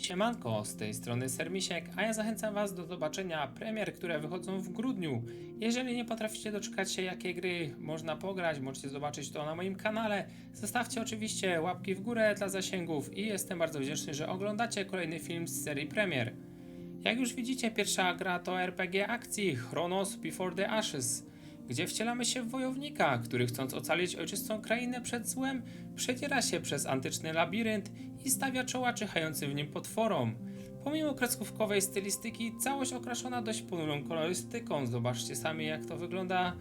Siemanko, z tej strony Sermisiek, a ja zachęcam Was do zobaczenia premier, które wychodzą w grudniu. Jeżeli nie potraficie doczekać się, jakie gry można pograć, możecie zobaczyć to na moim kanale. Zostawcie oczywiście łapki w górę dla zasięgów i jestem bardzo wdzięczny, że oglądacie kolejny film z serii premier. Jak już widzicie, pierwsza gra to RPG akcji Chronos Before the Ashes, gdzie wcielamy się w wojownika, który chcąc ocalić ojczystą krainę przed złem, przedziera się przez antyczny labirynt i stawia czoła czyhającym w nim potworom. Pomimo kreskówkowej stylistyki, całość okraszona dość ponurą kolorystyką. Zobaczcie sami jak to wygląda,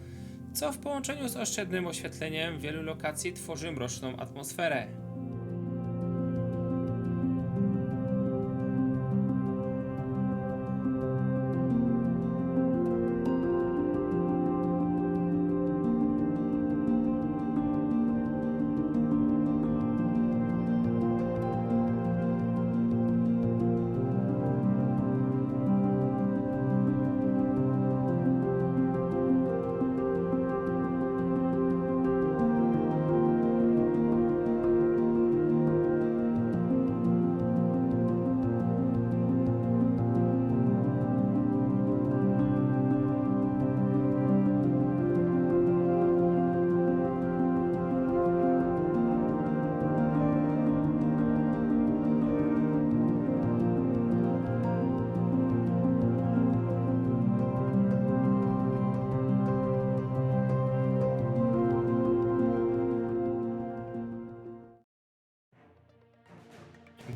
co w połączeniu z oszczędnym oświetleniem wielu lokacji tworzy mroczną atmosferę.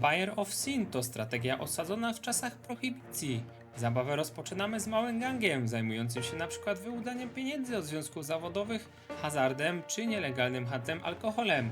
Bayer of Sin to strategia osadzona w czasach prohibicji. Zabawę rozpoczynamy z małym gangiem, zajmującym się przykład wyłudaniem pieniędzy od związków zawodowych, hazardem czy nielegalnym handlem alkoholem.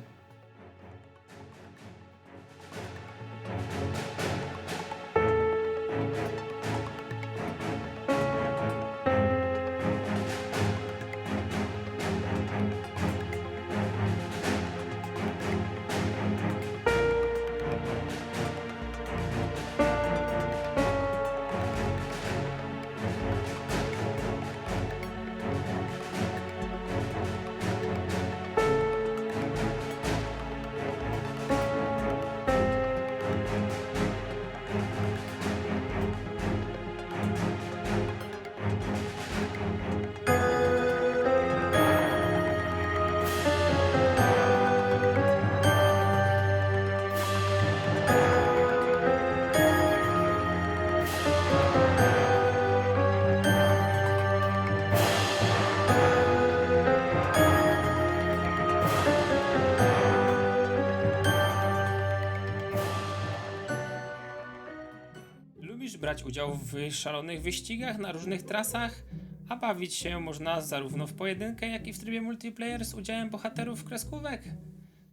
Lubisz brać udział w szalonych wyścigach na różnych trasach, a bawić się można zarówno w pojedynkę, jak i w trybie multiplayer z udziałem bohaterów kreskówek?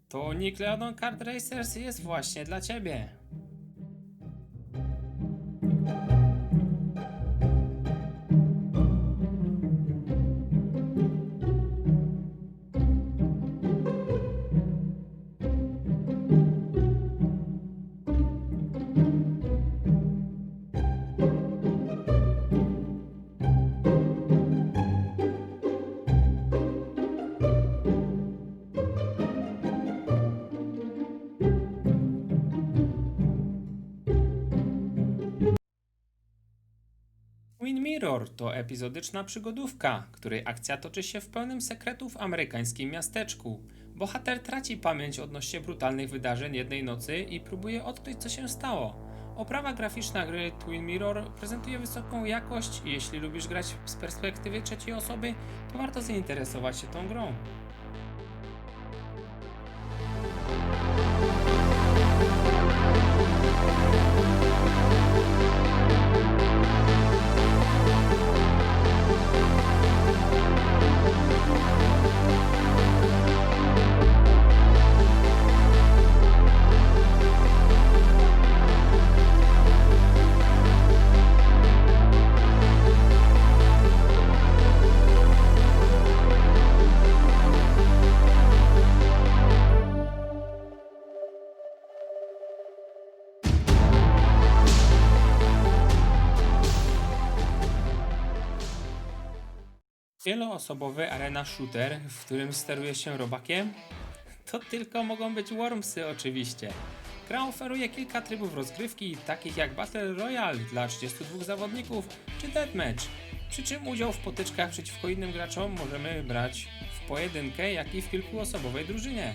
To Nickelodeon Kart Racers jest właśnie dla Ciebie. Mirror to epizodyczna przygodówka, której akcja toczy się w pełnym sekretu w amerykańskim miasteczku. Bohater traci pamięć odnośnie brutalnych wydarzeń jednej nocy i próbuje odkryć co się stało. Oprawa graficzna gry Twin Mirror prezentuje wysoką jakość i jeśli lubisz grać z perspektywy trzeciej osoby, to warto zainteresować się tą grą. Wieloosobowy arena shooter, w którym steruje się robakiem? To tylko mogą być Wormsy oczywiście. Gra oferuje kilka trybów rozgrywki, takich jak Battle Royale dla 32 zawodników czy Deathmatch, przy czym udział w potyczkach przeciwko innym graczom możemy brać w pojedynkę, jak i w kilkuosobowej drużynie.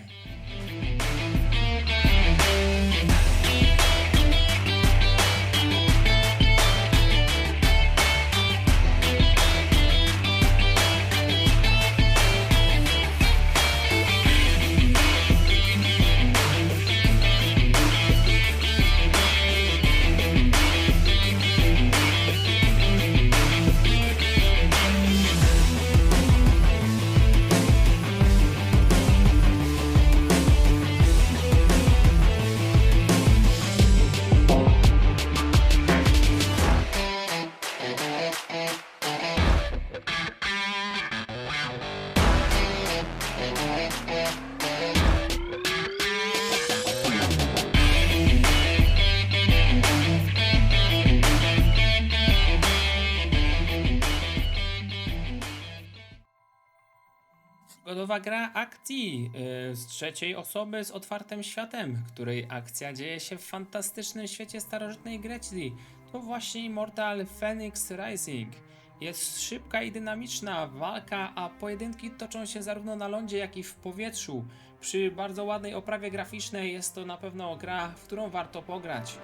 Godowa gra akcji yy, z trzeciej osoby z otwartym światem, której akcja dzieje się w fantastycznym świecie starożytnej Grecji. To właśnie Immortal Phoenix Rising. Jest szybka i dynamiczna walka, a pojedynki toczą się zarówno na lądzie, jak i w powietrzu. Przy bardzo ładnej oprawie graficznej jest to na pewno gra, w którą warto pograć.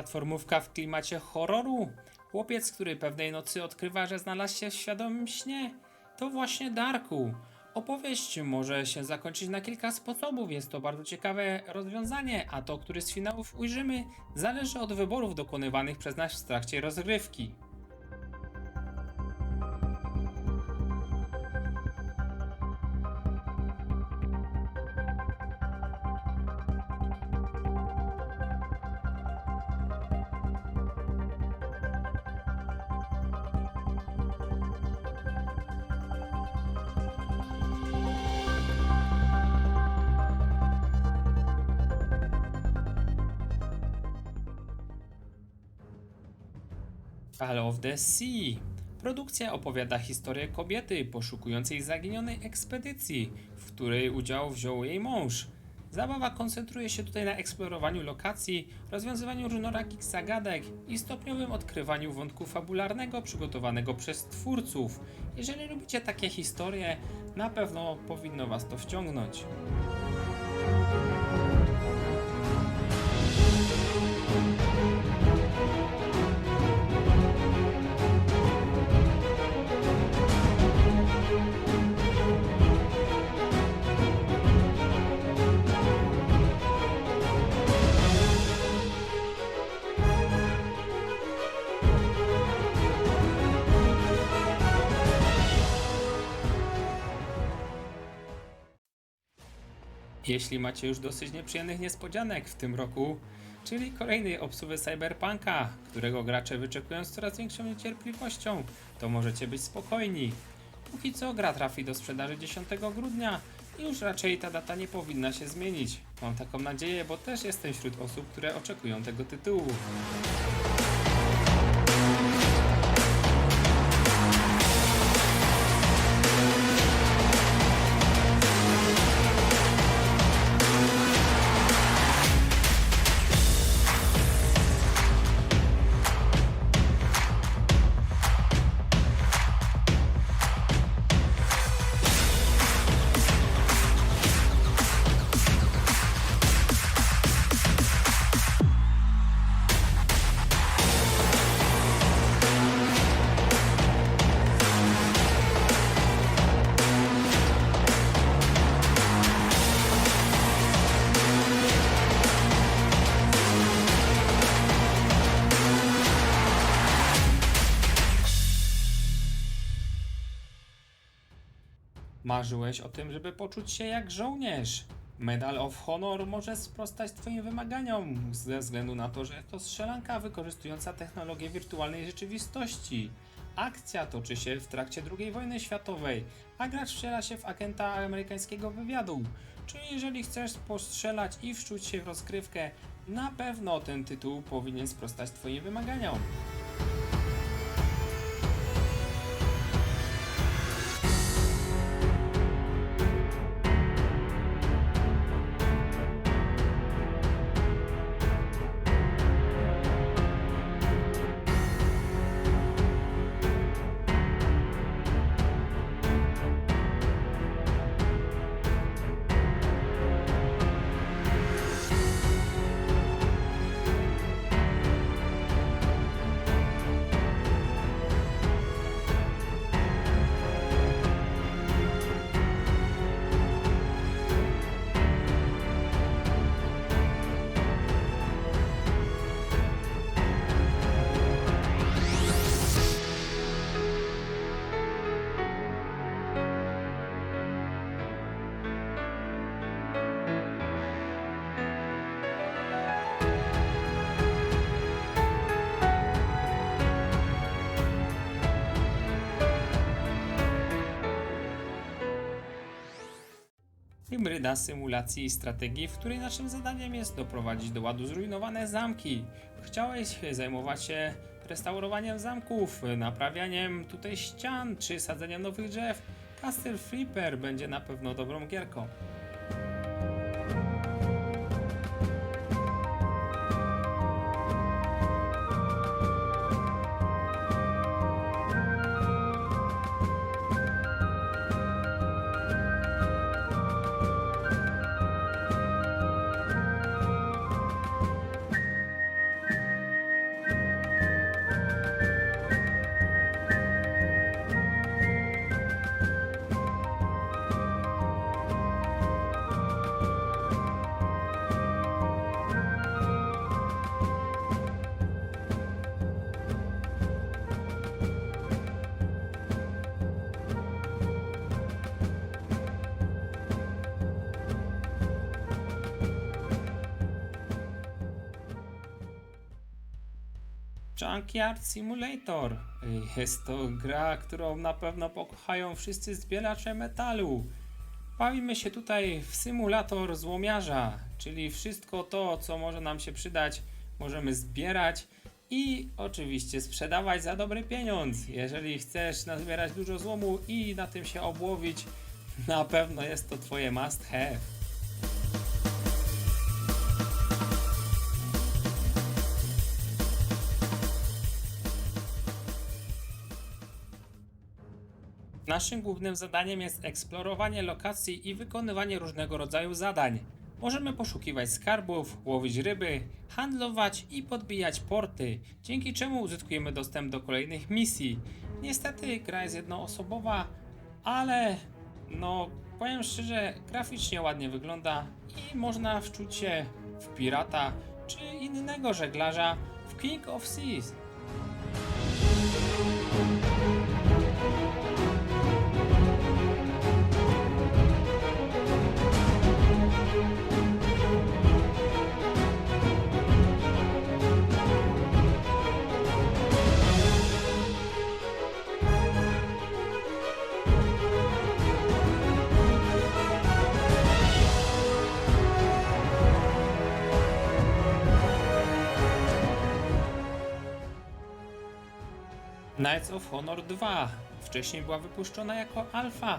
Platformówka w klimacie horroru. Chłopiec, który pewnej nocy odkrywa, że znalazł się w świadomym śnie. To właśnie Darku. Opowieść może się zakończyć na kilka sposobów. Jest to bardzo ciekawe rozwiązanie, a to, który z finałów ujrzymy, zależy od wyborów dokonywanych przez nas w trakcie rozgrywki. Fall of the Sea. Produkcja opowiada historię kobiety poszukującej zaginionej ekspedycji, w której udział wziął jej mąż. Zabawa koncentruje się tutaj na eksplorowaniu lokacji, rozwiązywaniu różnorakich zagadek i stopniowym odkrywaniu wątku fabularnego przygotowanego przez twórców. Jeżeli lubicie takie historie, na pewno powinno Was to wciągnąć. Jeśli macie już dosyć nieprzyjemnych niespodzianek w tym roku, czyli kolejnej obsuwy Cyberpunka, którego gracze wyczekują z coraz większą niecierpliwością, to możecie być spokojni. Póki co gra trafi do sprzedaży 10 grudnia i już raczej ta data nie powinna się zmienić. Mam taką nadzieję, bo też jestem wśród osób, które oczekują tego tytułu. Marzyłeś o tym, żeby poczuć się jak żołnierz. Medal of Honor może sprostać Twoim wymaganiom ze względu na to, że to strzelanka wykorzystująca technologię wirtualnej rzeczywistości. Akcja toczy się w trakcie II wojny światowej, a gracz wciela się w agenta amerykańskiego wywiadu. Czyli jeżeli chcesz postrzelać i wczuć się w rozgrywkę, na pewno ten tytuł powinien sprostać Twoim wymaganiom. Hybryda symulacji i strategii, w której naszym zadaniem jest doprowadzić do ładu zrujnowane zamki. Chciałeś zajmować się restaurowaniem zamków, naprawianiem tutaj ścian czy sadzeniem nowych drzew? Castle Flipper będzie na pewno dobrą gierką. Junkyard Simulator. Jest to gra, którą na pewno pokochają wszyscy zbieracze metalu. Bawimy się tutaj w symulator złomiarza, czyli wszystko to, co może nam się przydać, możemy zbierać i oczywiście sprzedawać za dobry pieniądz. Jeżeli chcesz nazbierać dużo złomu i na tym się obłowić, na pewno jest to Twoje must have. Naszym głównym zadaniem jest eksplorowanie lokacji i wykonywanie różnego rodzaju zadań. Możemy poszukiwać skarbów, łowić ryby, handlować i podbijać porty, dzięki czemu uzyskujemy dostęp do kolejnych misji. Niestety gra jest jednoosobowa, ale no powiem szczerze, graficznie ładnie wygląda i można wczuć się w pirata czy innego żeglarza w King of Seas. Knights of Honor 2. Wcześniej była wypuszczona jako alfa.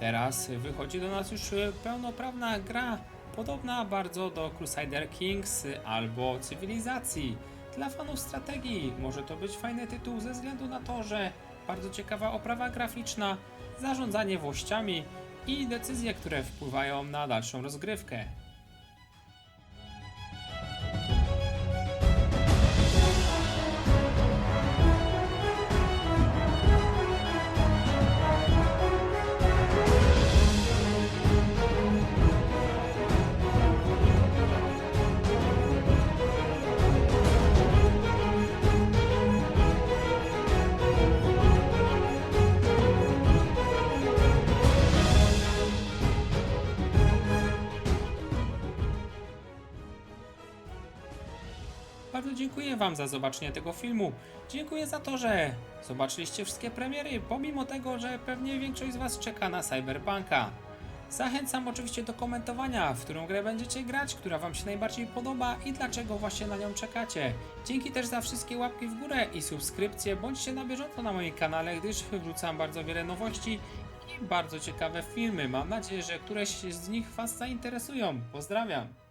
Teraz wychodzi do nas już pełnoprawna gra, podobna bardzo do Crusader Kings albo Cywilizacji. Dla fanów strategii może to być fajny tytuł ze względu na to, że bardzo ciekawa oprawa graficzna, zarządzanie włościami i decyzje, które wpływają na dalszą rozgrywkę. Dziękuję Wam za zobaczenie tego filmu. Dziękuję za to, że zobaczyliście wszystkie premiery, pomimo tego, że pewnie większość z Was czeka na Cyberpunka. Zachęcam oczywiście do komentowania, w którą grę będziecie grać, która Wam się najbardziej podoba i dlaczego właśnie na nią czekacie. Dzięki też za wszystkie łapki w górę i subskrypcje. Bądźcie na bieżąco na moim kanale, gdyż wrzucam bardzo wiele nowości i bardzo ciekawe filmy. Mam nadzieję, że któreś z nich Was zainteresują. Pozdrawiam!